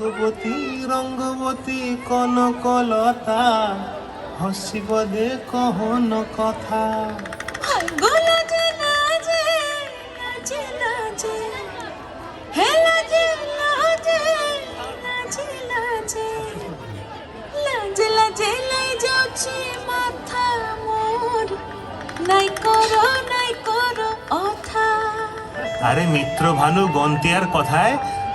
রঙ্গবতী রঙ্গবতী কনকলতা হসিব দে কহন কথা। মাথা মোর নাই করো নাই করো অথা। আরে মিত্র ভানু গন্তিয়ার কথায়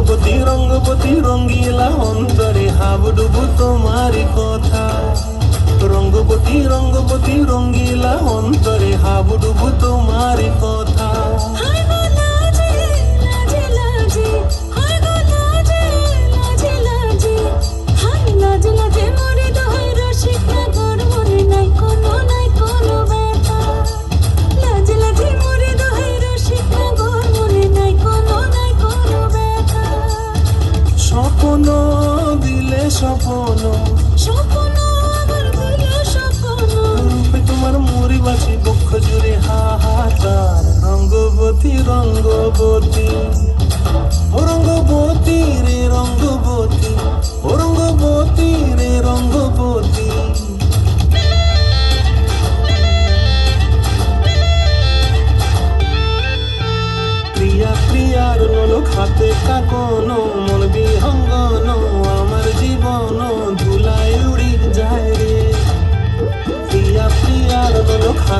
রঙ্গবতী রঙ্গপতি রঙ্গিলা অন্তরে হাবডুবু তোমার কথা। রঙ্গপতি রঙ্গপতি রঙ্গিলা অন্তরে হাবডুবু তোমার কথা। স্বপ্ন দিলে স্বপ্ন। স্বপ্ন আবার দিল স্বপ্ন। রূপে তোমার মরি বাঁচি বক্ষ জুড়ে হাহাকার রঙ্গবতী রঙ্গবতী। রঙ্গবতী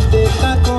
হাতে থাকো